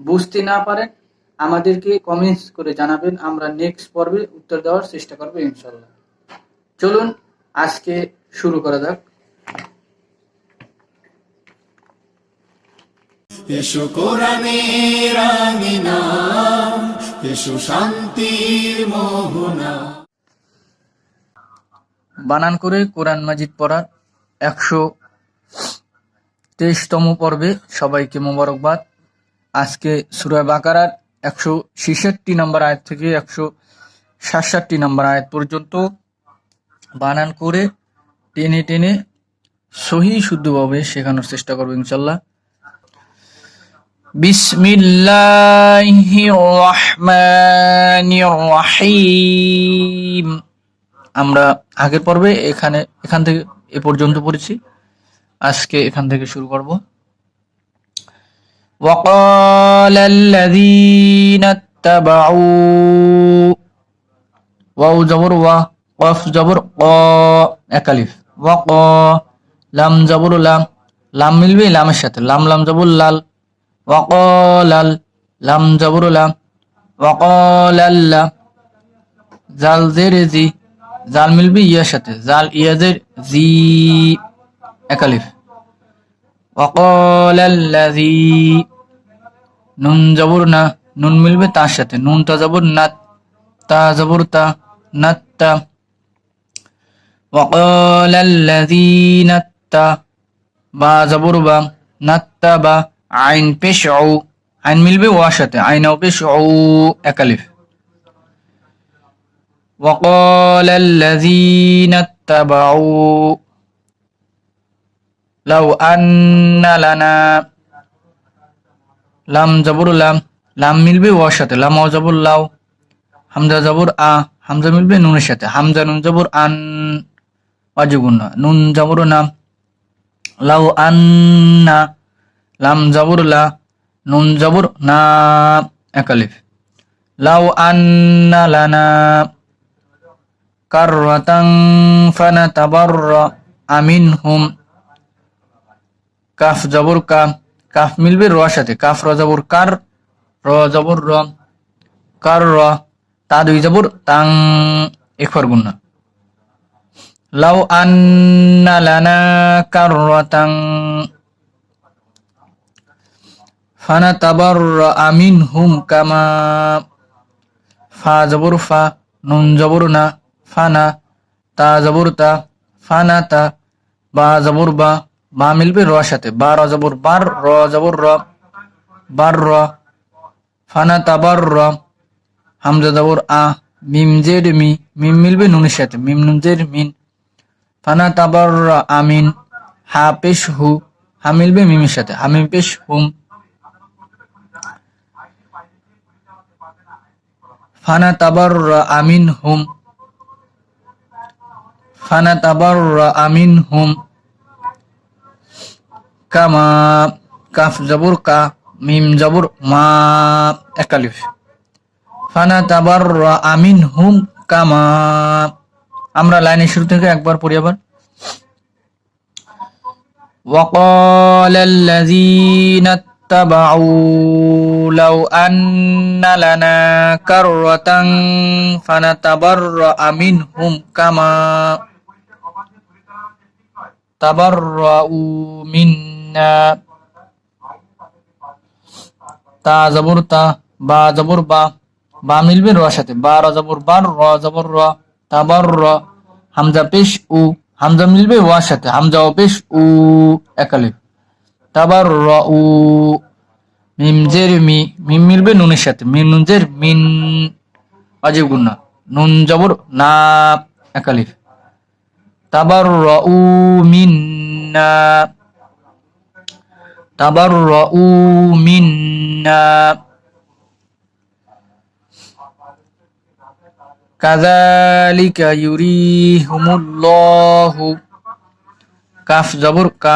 বুঝতে না পারেন আমাদেরকে কমেন্টস করে জানাবেন। আমরা নেক্সট পর্বে উত্তর দেওয়ার চেষ্টা করব ইনশাল্লাহ চলুন আজকে শুরু করা যাক। এসো কোরআনের আঙিনা এসো শান্তির মোহনা। বানান করে কোরআন মাজিদ পড়ার একশো তেইশতম পর্বে সবাইকে মোবারকবাদ। আজকে সুরা বাকারার একশো ছেষট্টি নম্বর আয়াত থেকে একশো সাতষট্টি নম্বর আয়াত পর্যন্ত বানান করে টেনে টেনে সহি শুদ্ধভাবে শেখানোর চেষ্টা করব ইনশাল্লাহ। বিসমিল্লাহির রহমানির রহিম। আমরা আগের পর্বে এখানে, এখান থেকে এ পর্যন্ত পড়েছি। আজকে এখান থেকে শুরু করব। وقال الذين اتبعوا ওয়াও জবর ওয়া কফ জবর ক একালিফ ওয়া ক লাম জবর লাম লাম মিলবে লামের সাথে লাম লাম জবর লাল ওয়া ক লাল লাম জবর লাম ওয়া ক লাল্লা জাল জের জি জাল মিলবে ইয়ার সাথে জাল ইয়াজের জি একালিফ وقال الذي নুন জবর না নুন মিলবে তার সাথে নুন তা জবর নাত তা জবর তা নাত্তা وقال الذي نتا বা জবর বা নাত্তা বা আইন পেশ আইন মিলবে ওয়ার সাথে আইনাও পেশ একালিফ وقال الذين اتبعوا লাউ আন্না লানা। লাম জবর লাম লাম মিলবে ওয়ার সাথে, লাম ও জবর লাউ, হামজা জবর আ, হামজা মিলবে নুনের সাথে, হামজা নুন জবর আন অজগুণ নুন জবর নাম লাউ আন্না, লাম জবর লা, নুন জবর না একালিফ লাউ আন্না লানা। কাররাতাং ফানাতাবাররা আমিনহুম। কাফ জবর কা, কাফ মিলবে র সাথে। কাফ র জবর কার, র জবর র, কার র, তা দুই জবর, তাং একবার গুণ। লাউ আন্না লানা কাররাতাং। ফানা তাবার আমিন হুম কামা। ফা জবর ফা, নুন জবর না, ফানা। তা জবর তা, ফানা তা, বা জবর বা। বা মিলবে র সাথে। বা র জবর বার, র জবর র, বার র, ফানা তাবার র, হামজা আ, মিম জেড মি, মিম মিলবে নুনের সাথে, মিম নুন জেড মিন, ফানা তাবার র, আমিন, হা পেশ হু, হা মিলবে মিমের সাথে হামিম পেশ হুম। ফানা তাবার র, আমিন হুম। ফানা তাবার র, আমিন হুম। কামা কাফ জবর কা মিম জবর মা একালিফ ফানা তাবার আমিন হুম কামা আমরা লাইনের শুরু থেকে একবার পড়ি আবার وقال الذين اتبعوا لو أن لنا كرة فنتبرأ منهم كما تبرأوا منا তা তা, বা বা বা মিলবে র সাথে। বা র জবর বার, র তাবার র হামজা পেশ, উ। হামজা মিলবে ওয়ার সাথে। হামজা ও পেশ, উ তাবার র, উ। মিম, জের, মি। মিম মিলবে নুনের সাথে। মিম, নুন, জের, মিন, অজীব গুন্না নুন, জবর, না একালিফ তাবার র, উ মিন্না তাবার র উ মিন্না كذلك يريهم الله কাফ জবর কা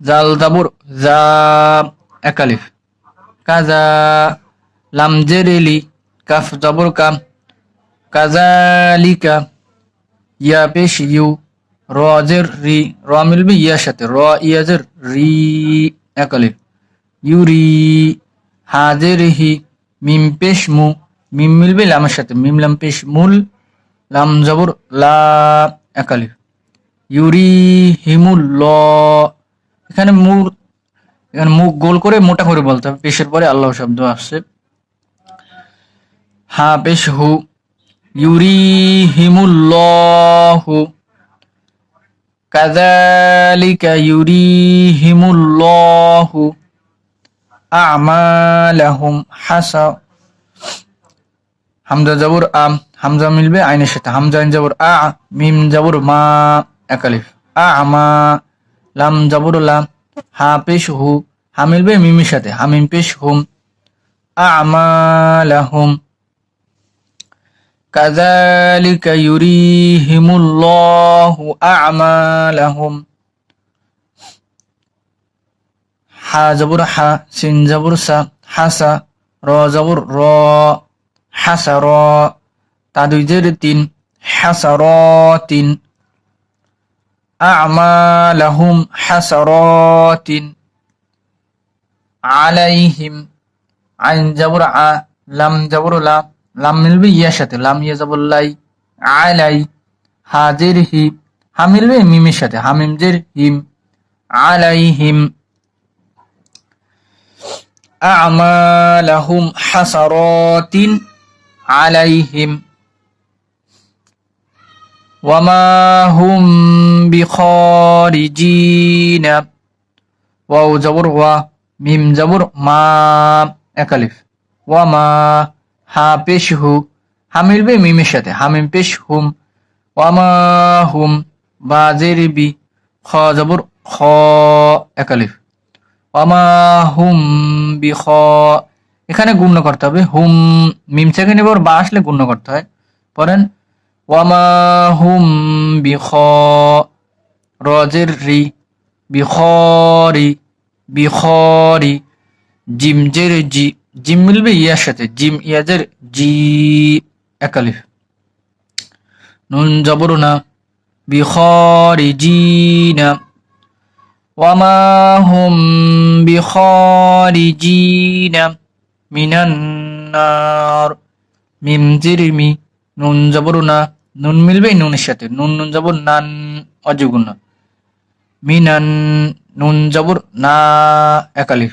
জাল জবর জা একালিফ কাজা লাম জেরেলি কাফ জবর কাম কাজালিকা ইয়া পেশ ইউ র জের রি র মিলবে ইয়ার সাথে র ইয়াজের রি একালিফ। ইউরি হাজের হি মিম পেশ মু মিম মিলবে লামের সাথে। মিম লাম পেশ মূল লাম জবর লা একালিফ। ইউরি হিমুল ল। এখানে মূল এখানে মুখ গোল করে মোটা করে বলতে হবে। পেশের পরে আল্লাহ শব্দ আসছে। হা পেশ হু ইউরি হিমুল্লাহু জবর আম হামজা মিলবে সাথে আইন মিম মা আমা লাম হা পেশ হু হা মিলবে মিমের সাথে হামিম পেশ হুম আমালাহুম كذلك يريهم الله أعمالهم. حا زبر حا سين زبر سا حسا را زبر را حسرا تِنْ زرتين حسرات أعمالهم حسرات. عليهم عن زبر لم زبر لا. লাম মিলবে ইয়ার সাথে লাম ইয়া জবর লাই আলাই হাজির হি হা মিলবে মিমের সাথে হামিম জের হিম আলাইহিম أعمالهم حسرات عليهم وما هم بخارجين واو জবর ওয়া মিম জবর মা একালিফ ওয়া মা হা পেশ হু হা মিলবে মিমের সাথে, হামিম পেশ হুম, ওয়া মা হুম, বা জের বি, খ জবর খ একালিফ ওয়ামা হুম বিখ এখানে গুণ্য করতে হবে, হুম, মিম সেকেন্ড এবার বা আসলে গুণ্য করতে হয়। পড়েন ওয়ামা হুম বিখ রজের রি বিখরি বিখরি জিম জের জি জিম মিলবে ইয়ার সাথে জিম ইয়াজের জি একালিফ নুন জবরুনা বিখরি জিনা وما هم بخارجين من النار মিম জিরিমি নুন জবর না নুন মিলবে নুনের সাথে নুন নুন জবর নান অযুগুণ মিনান নুন জবর না একালিফ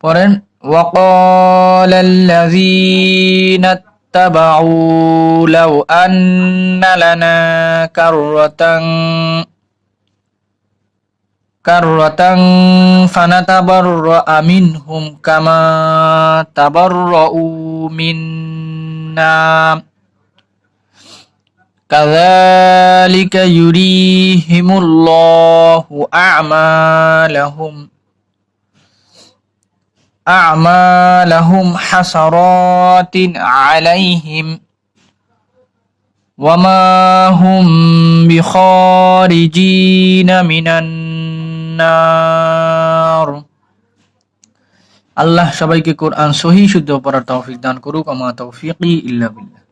পড়েন وقال الذين اتبعوا لو أن لنا كرة كرة فنتبرأ منهم كما تبرؤوا منا كذلك يريهم الله أعمالهم أعمالهم حسرات عليهم وما هم بخارجين من النار আল্লাহ সবাইকে কোরআন সহি শুদ্ধ পড়ার তৌফিক দান করুক আমা তৌফিকি ইল্লা বিল্লাহ